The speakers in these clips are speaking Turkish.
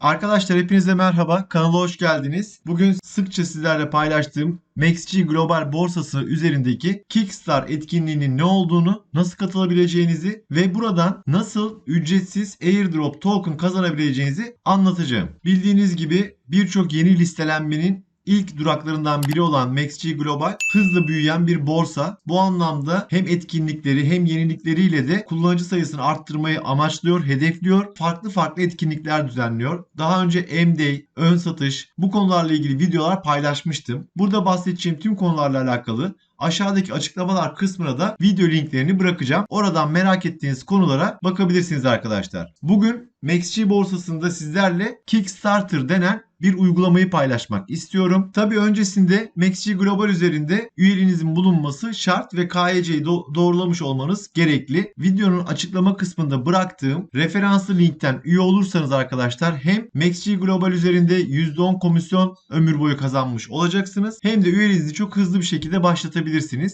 Arkadaşlar hepinize merhaba. Kanala hoş geldiniz. Bugün sıkça sizlerle paylaştığım MaxG Global borsası üzerindeki Kickstar etkinliğinin ne olduğunu, nasıl katılabileceğinizi ve buradan nasıl ücretsiz airdrop token kazanabileceğinizi anlatacağım. Bildiğiniz gibi birçok yeni listelenmenin ilk duraklarından biri olan MaxG Global hızla büyüyen bir borsa. Bu anlamda hem etkinlikleri hem yenilikleriyle de kullanıcı sayısını arttırmayı amaçlıyor, hedefliyor. Farklı farklı etkinlikler düzenliyor. Daha önce M-Day, ön satış bu konularla ilgili videolar paylaşmıştım. Burada bahsedeceğim tüm konularla alakalı Aşağıdaki açıklamalar kısmına da video linklerini bırakacağım. Oradan merak ettiğiniz konulara bakabilirsiniz arkadaşlar. Bugün MaxG borsasında sizlerle Kickstarter denen bir uygulamayı paylaşmak istiyorum. Tabi öncesinde MaxG Global üzerinde üyeliğinizin bulunması şart ve KYC'yi do- doğrulamış olmanız gerekli. Videonun açıklama kısmında bıraktığım referanslı linkten üye olursanız arkadaşlar hem MaxG Global üzerinde %10 komisyon ömür boyu kazanmış olacaksınız hem de üyeliğinizi çok hızlı bir şekilde başlatabilirsiniz.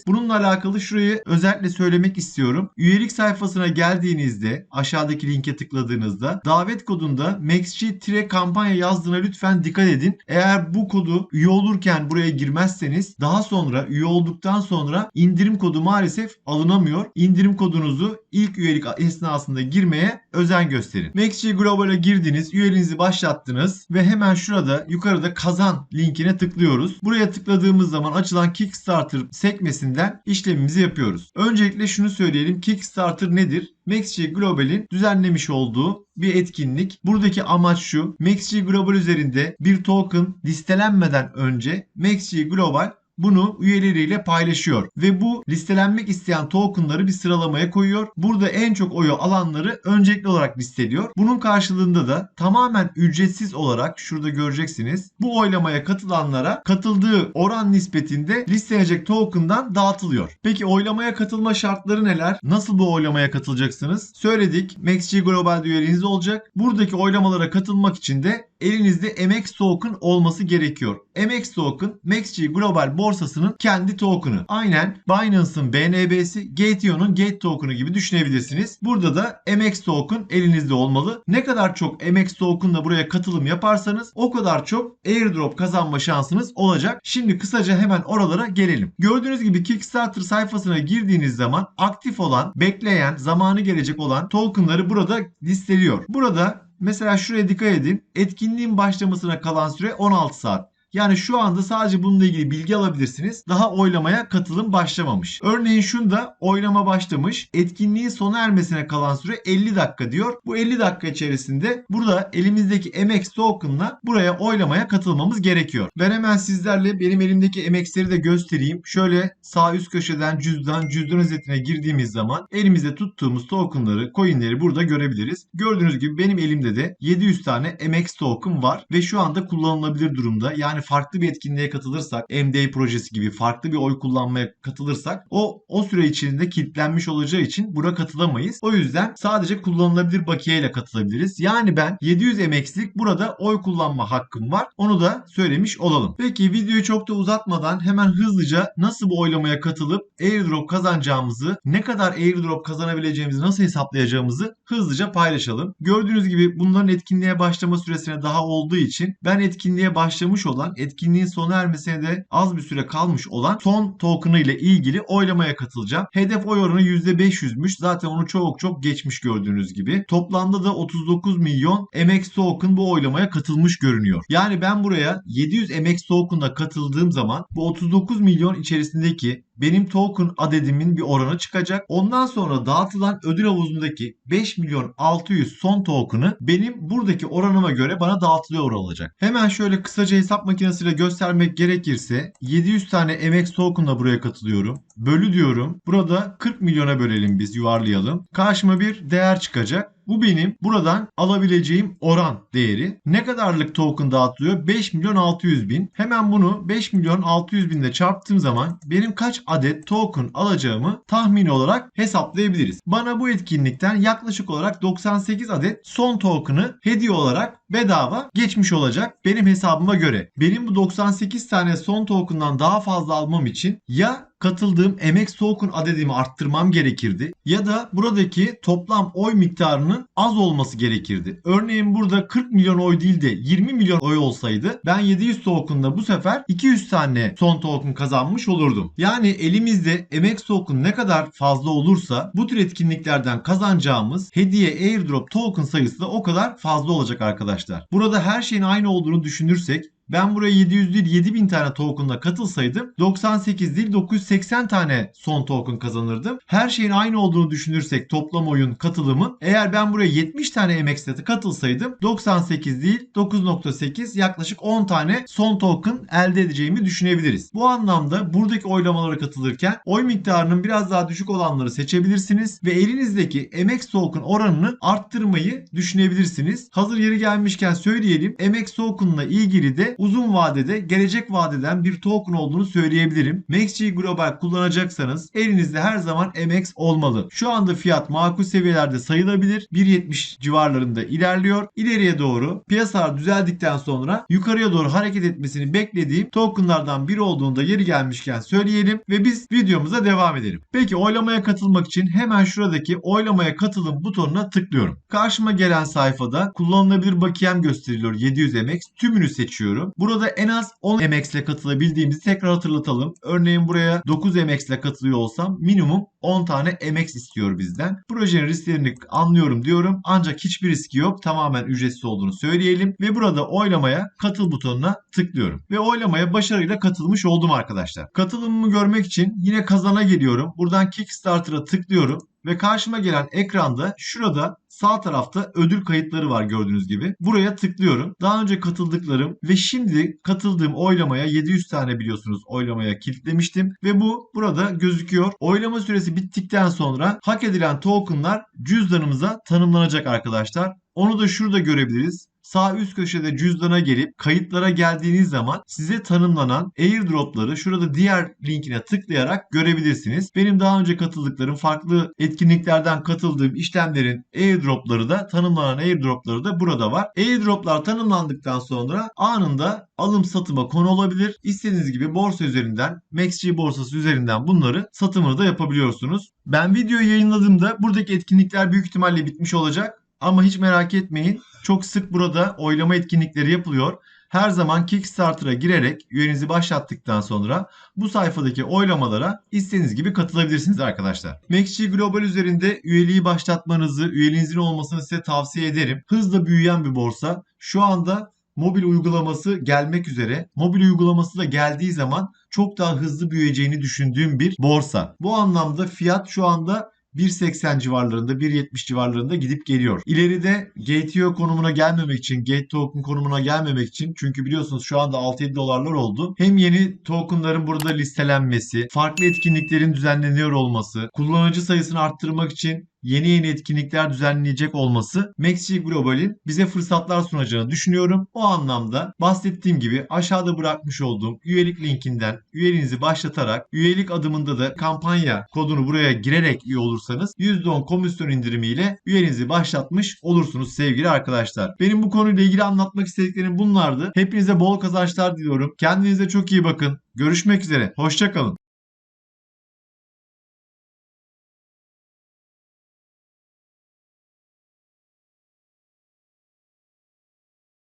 Bununla alakalı şurayı özellikle söylemek istiyorum. Üyelik sayfasına geldiğinizde aşağıdaki linke tıkladığınızda davet kodunda MaxG kampanya yazdığına lütfen dikkat edin. Eğer bu kodu üye olurken buraya girmezseniz daha sonra üye olduktan sonra indirim kodu maalesef alınamıyor. İndirim kodunuzu ilk üyelik esnasında girmeye özen gösterin. MaxG Global'a girdiniz, üyeliğinizi başlattınız ve hemen şurada yukarıda kazan linkine tıklıyoruz. Buraya tıkladığımız zaman açılan Kickstarter sekmesinden işlemimizi yapıyoruz. Öncelikle şunu söyleyelim. Kickstarter nedir? MaxG Global'in düzenlemiş olduğu bir etkinlik. Buradaki amaç şu. MaxG Global üzerinde bir token listelenmeden önce MaxG Global bunu üyeleriyle paylaşıyor ve bu listelenmek isteyen tokenları bir sıralamaya koyuyor. Burada en çok oyu alanları öncelikli olarak listeliyor. Bunun karşılığında da tamamen ücretsiz olarak şurada göreceksiniz. Bu oylamaya katılanlara katıldığı oran nispetinde listelenecek token'dan dağıtılıyor. Peki oylamaya katılma şartları neler? Nasıl bu oylamaya katılacaksınız? Söyledik. MaxG Global üyeliğiniz olacak. Buradaki oylamalara katılmak için de elinizde MX token olması gerekiyor. MX token MaxG Global borsasının kendi token'ı. Aynen Binance'ın BNB'si, Gateon'un Gate token'ı gibi düşünebilirsiniz. Burada da MX token elinizde olmalı. Ne kadar çok MX token'la buraya katılım yaparsanız o kadar çok airdrop kazanma şansınız olacak. Şimdi kısaca hemen oralara gelelim. Gördüğünüz gibi Kickstarter sayfasına girdiğiniz zaman aktif olan, bekleyen, zamanı gelecek olan token'ları burada listeliyor. Burada Mesela şuraya dikkat edin. Etkinliğin başlamasına kalan süre 16 saat. Yani şu anda sadece bununla ilgili bilgi alabilirsiniz. Daha oylamaya katılım başlamamış. Örneğin şunda oylama başlamış. Etkinliğin sona ermesine kalan süre 50 dakika diyor. Bu 50 dakika içerisinde burada elimizdeki MX token'la buraya oylamaya katılmamız gerekiyor. Ben hemen sizlerle benim elimdeki MX'leri de göstereyim. Şöyle sağ üst köşeden cüzdan, cüzdan özetine girdiğimiz zaman elimizde tuttuğumuz token'ları, coin'leri burada görebiliriz. Gördüğünüz gibi benim elimde de 700 tane MX token var ve şu anda kullanılabilir durumda. Yani farklı bir etkinliğe katılırsak, MDA projesi gibi farklı bir oy kullanmaya katılırsak o o süre içinde kilitlenmiş olacağı için buna katılamayız. O yüzden sadece kullanılabilir bakiye ile katılabiliriz. Yani ben 700 MX'lik burada oy kullanma hakkım var. Onu da söylemiş olalım. Peki videoyu çok da uzatmadan hemen hızlıca nasıl bu oylamaya katılıp airdrop kazanacağımızı, ne kadar airdrop kazanabileceğimizi nasıl hesaplayacağımızı hızlıca paylaşalım. Gördüğünüz gibi bunların etkinliğe başlama süresine daha olduğu için ben etkinliğe başlamış olan etkinliğin sona ermesine de az bir süre kalmış olan son token'ı ile ilgili oylamaya katılacağım. Hedef oy oranı %500'müş. Zaten onu çok çok geçmiş gördüğünüz gibi. Toplamda da 39 milyon MX token bu oylamaya katılmış görünüyor. Yani ben buraya 700 MX token'la katıldığım zaman bu 39 milyon içerisindeki benim token adedimin bir oranı çıkacak. Ondan sonra dağıtılan ödül havuzundaki 5 milyon 600 son token'ı benim buradaki oranıma göre bana dağıtılıyor olacak. Hemen şöyle kısaca hesap makinesiyle göstermek gerekirse 700 tane MX token'la buraya katılıyorum. Bölü diyorum. Burada 40 milyona bölelim biz yuvarlayalım. Karşıma bir değer çıkacak. Bu benim buradan alabileceğim oran değeri. Ne kadarlık token dağıtılıyor? 5 milyon 600 bin. Hemen bunu 5 milyon 600 binde çarptığım zaman benim kaç adet token alacağımı tahmin olarak hesaplayabiliriz. Bana bu etkinlikten yaklaşık olarak 98 adet son token'ı hediye olarak bedava geçmiş olacak benim hesabıma göre. Benim bu 98 tane son token'dan daha fazla almam için ya katıldığım MX token adedimi arttırmam gerekirdi ya da buradaki toplam oy miktarının az olması gerekirdi. Örneğin burada 40 milyon oy değil de 20 milyon oy olsaydı ben 700 token'da bu sefer 200 tane son token kazanmış olurdum. Yani elimizde MX token ne kadar fazla olursa bu tür etkinliklerden kazanacağımız hediye airdrop token sayısı da o kadar fazla olacak arkadaşlar. Burada her şeyin aynı olduğunu düşünürsek ben buraya 700 değil 7000 tane token'la katılsaydım 98 değil 980 tane son token kazanırdım. Her şeyin aynı olduğunu düşünürsek toplam oyun katılımın eğer ben buraya 70 tane MX'de katılsaydım 98 değil 9.8 yaklaşık 10 tane son token elde edeceğimi düşünebiliriz. Bu anlamda buradaki oylamalara katılırken oy miktarının biraz daha düşük olanları seçebilirsiniz ve elinizdeki MX token oranını arttırmayı düşünebilirsiniz. Hazır yeri gelmişken söyleyelim MX token'la ilgili de uzun vadede gelecek vadeden bir token olduğunu söyleyebilirim. MaxG Global kullanacaksanız elinizde her zaman MX olmalı. Şu anda fiyat makul seviyelerde sayılabilir. 1.70 civarlarında ilerliyor. İleriye doğru piyasalar düzeldikten sonra yukarıya doğru hareket etmesini beklediğim tokenlardan biri olduğunda yeri gelmişken söyleyelim ve biz videomuza devam edelim. Peki oylamaya katılmak için hemen şuradaki oylamaya katılım butonuna tıklıyorum. Karşıma gelen sayfada kullanılabilir bakiyem gösteriliyor 700 MX. Tümünü seçiyorum. Burada en az 10 MX ile katılabildiğimizi tekrar hatırlatalım. Örneğin buraya 9 MX ile katılıyor olsam minimum 10 tane MX istiyor bizden. Projenin risklerini anlıyorum diyorum. Ancak hiçbir riski yok. Tamamen ücretsiz olduğunu söyleyelim. Ve burada oylamaya katıl butonuna tıklıyorum. Ve oylamaya başarıyla katılmış oldum arkadaşlar. Katılımımı görmek için yine kazana geliyorum. Buradan Kickstarter'a tıklıyorum. Ve karşıma gelen ekranda şurada sağ tarafta ödül kayıtları var gördüğünüz gibi. Buraya tıklıyorum. Daha önce katıldıklarım ve şimdi katıldığım oylamaya 700 tane biliyorsunuz oylamaya kilitlemiştim. Ve bu burada gözüküyor. Oylama süresi bittikten sonra hak edilen tokenlar cüzdanımıza tanımlanacak arkadaşlar. Onu da şurada görebiliriz. Sağ üst köşede cüzdana gelip kayıtlara geldiğiniz zaman size tanımlanan airdropları şurada diğer linkine tıklayarak görebilirsiniz. Benim daha önce katıldıklarım farklı etkinliklerden katıldığım işlemlerin airdropları da tanımlanan airdropları da burada var. Airdroplar tanımlandıktan sonra anında alım satıma konu olabilir. İstediğiniz gibi borsa üzerinden, MaxG borsası üzerinden bunları satımını da yapabiliyorsunuz. Ben videoyu yayınladığımda buradaki etkinlikler büyük ihtimalle bitmiş olacak. Ama hiç merak etmeyin. Çok sık burada oylama etkinlikleri yapılıyor. Her zaman Kickstarter'a girerek üyenizi başlattıktan sonra bu sayfadaki oylamalara istediğiniz gibi katılabilirsiniz arkadaşlar. MaxG Global üzerinde üyeliği başlatmanızı, üyeliğinizin olmasını size tavsiye ederim. Hızla büyüyen bir borsa. Şu anda mobil uygulaması gelmek üzere. Mobil uygulaması da geldiği zaman çok daha hızlı büyüyeceğini düşündüğüm bir borsa. Bu anlamda fiyat şu anda 1.80 civarlarında 1.70 civarlarında gidip geliyor. İleride GTO konumuna gelmemek için, Gate Token konumuna gelmemek için çünkü biliyorsunuz şu anda 6-7 dolarlar oldu. Hem yeni tokenların burada listelenmesi, farklı etkinliklerin düzenleniyor olması, kullanıcı sayısını arttırmak için yeni yeni etkinlikler düzenleyecek olması MaxG Global'in bize fırsatlar sunacağını düşünüyorum. O anlamda bahsettiğim gibi aşağıda bırakmış olduğum üyelik linkinden üyeliğinizi başlatarak üyelik adımında da kampanya kodunu buraya girerek üye olursanız %10 komisyon indirimiyle üyeliğinizi başlatmış olursunuz sevgili arkadaşlar. Benim bu konuyla ilgili anlatmak istediklerim bunlardı. Hepinize bol kazançlar diliyorum. Kendinize çok iyi bakın. Görüşmek üzere. Hoşçakalın.